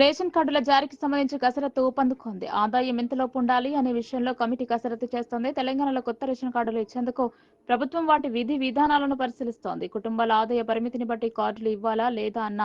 Ration కార్డుల జారీకి సంబంధించి కసరత్తు ఊపందుకుంది. ఆదాయం ఎంతలోపు ఉండాలి అనే విషయంలో కమిటీ కసరత్తు చేస్తోంది. తెలంగాణలో కొత్త రేషన్ కార్డులు ఇచ్చేందుకు ప్రభుత్వం వాటి విధి విధానాలను పరిశీలిస్తోంది. కుటుంబాల ఆదాయ పరిమితిని బట్టి కార్డులు ఇవ్వాలా లేదా అన్న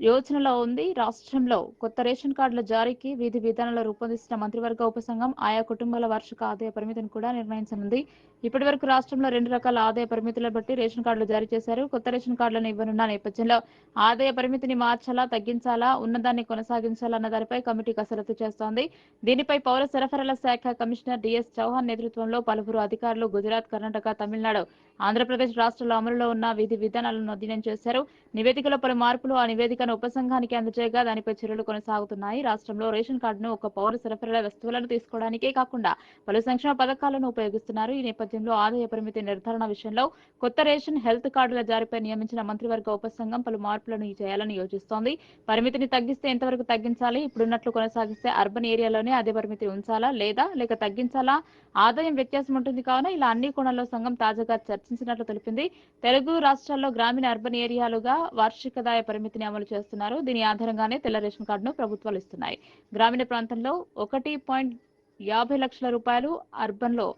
యోచనలో ఉంది. రాష్ట్రంలో కొత్త రేషన్ కార్డుల జారీకి విధి విధానాలు రూపొందిస్తున్న మంత్రివర్గ ఉపసంఘం ఆయా కుటుంబాల వార్షిక ఆదాయ పరిమితిని కూడా నిర్ణయించనుంది. ఇప్పటి వరకు రాష్ట్రంలో రెండు రకాల ఆదాయ పరిమితులను బట్టి రేషన్ కార్డులు జారీ చేశారు. కొత్త రేషన్ కార్డులను ఇవ్వనున్న నేపథ్యంలో ఆదాయ పరిమితిని మార్చాలా తగ్గించాలా ఉన్నదాన్ని కొనసాగించాలా అన్న దానిపై కమిటీ కసరత్తు చేస్తోంది. దీనిపై పౌర సరఫరాల శాఖ కమిషనర్ డిఎస్ చౌహాన్ నేతృత్వంలో పలువురు అధికారులు గుజరాత్ కర్ణాటక తమిళనాడు ఆంధ్రప్రదేశ్ రాష్ట్రాల్లో అమలులో ఉన్న విధి విధానాలను అధ్యయనం చేశారు. నివేదికలో పలు మార్పులు ఆ నివేదికను ఉపసంఘానికి అందజేయగా దానిపై చర్యలు కొనసాగుతున్నాయి. రాష్ట్రంలో రేషన్ కార్డును ఒక పౌర సరఫరాల వస్తువులను తీసుకోవడానికే కాకుండా పలు సంక్షేమ పథకాలను ఉపయోగిస్తున్నారు. ఈ నేపథ్యంలో ఆదాయ పరిమితి నిర్ధారణ విషయంలో కొత్త రేషన్ హెల్త్ కార్డుల జారీపై నియమించిన మంత్రివర్గ ఉపసంఘం పలు మార్పులను చేయాలని యోచిస్తోంది. పరిమితిని తగ్గిస్తే ఎంతవరకు తగ్గించాలి? ఇప్పుడున్నట్లు కొనసాగిస్తే అర్బన్ ఏరియాలోనే అదే పరిమితి ఉంచాలా? లేదా లేక తగ్గించాలా? ఆదాయం వ్యత్యాసం ఉంటుంది కావున ఇలా అన్ని కోణాల్లో సంఘం తాజాగా చర్చించినట్లు తెలిపింది. తెలుగు రాష్ట్రాల్లో గ్రామీణ అర్బన్ ఏరియాలుగా వార్షికదాయ పరిమితిని అమలు చేస్తారు చేస్తున్నారు దీని ఆధారంగానే తెల్ల రేషన్ కార్డును ప్రభుత్వాలు ఇస్తున్నాయి. గ్రామీణ ప్రాంతంలో ఒకటి పాయింట్ యాభై లక్షల రూపాయలు అర్బన్లో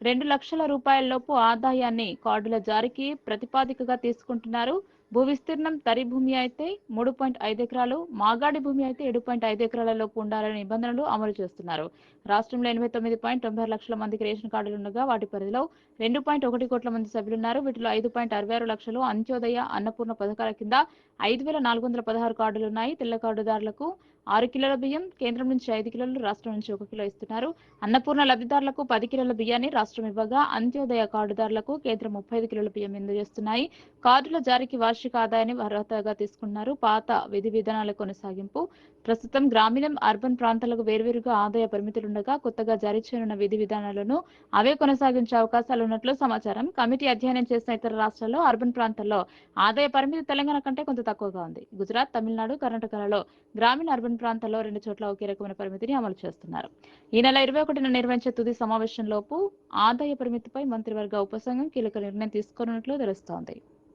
రెండు లక్షల రూపాయలలోపు ఆదాయాన్ని కార్డుల జారీకి ప్రతిపాదికగా తీసుకుంటున్నారు. భూ విస్తీర్ణం తరి భూమి అయితే మూడు పాయింట్ ఐదు ఎకరాలు మాగాడి భూమి అయితే ఏడు పాయింట్ ఐదు ఎకరాల లోపు ఉండాలనే నిబంధనలు అమలు చేస్తున్నారు. రాష్ట్రంలో ఎనభై తొమ్మిది పాయింట్ తొంభై ఆరు లక్షల మందికి రేషన్ కార్డులు ఉండగా వాటి పరిధిలో రెండు పాయింట్ ఒకటి కోట్ల మంది సభ్యులున్నారు. వీటిలో ఐదు పాయింట్ అరవై ఆరు లక్షలు అంత్యోదయ అన్నపూర్ణ పథకాల కింద ఐదు వేల నాలుగు వందల పదహారు కార్డులు ఉన్నాయి. తెల్ల కార్డుదారులకు ఆరు కిలోల బియ్యం కేంద్రం నుంచి ఐదు కిలోలు రాష్ట్రం నుంచి ఒక కిలో ఇస్తున్నారు. అన్నపూర్ణ లబ్ధిదారులకు పది కిలోల బియ్యాన్ని రాష్ట్రం ఇవ్వగా అంత్యోదయ కార్డుదారులకు కేంద్రం ముప్పై ఐదు కిలోల బియ్యం అందజేస్తున్నాయి కార్డుల జారీకి వార్షిక ఆదాయాన్ని అర్హతగా తీసుకున్నారు పాత విధి విధానాల కొనసాగింపు. ప్రస్తుతం గ్రామీణం అర్బన్ ప్రాంతాలకు వేర్వేరుగా ఆదాయ పరిమితులుండగా కొత్తగా జారీ చేయనున్న విధి విధానాలను అవే కొనసాగించే అవకాశాలు ఉన్నట్లు సమాచారం. కమిటీ అధ్యయనం చేసిన ఇతర రాష్ట్రాల్లో అర్బన్ ప్రాంతాల్లో ఆదాయ పరిమితి తెలంగాణ కంటే కొంత తక్కువగా ఉంది. గుజరాత్ తమిళనాడు కర్ణాటకలలో గ్రామీణ అర్బన్ ప్రాంతాల్లో రెండు చోట్ల ఒకే రకమైన పరిమితిని అమలు చేస్తున్నారు. ఈ నెల ఇరవై ఒకటిన నిర్వహించే తుది సమావేశంలోపు ఆదాయ పరిమితిపై మంత్రివర్గ ఉపసంఘం కీలక నిర్ణయం తీసుకోనున్నట్లు తెలుస్తోంది.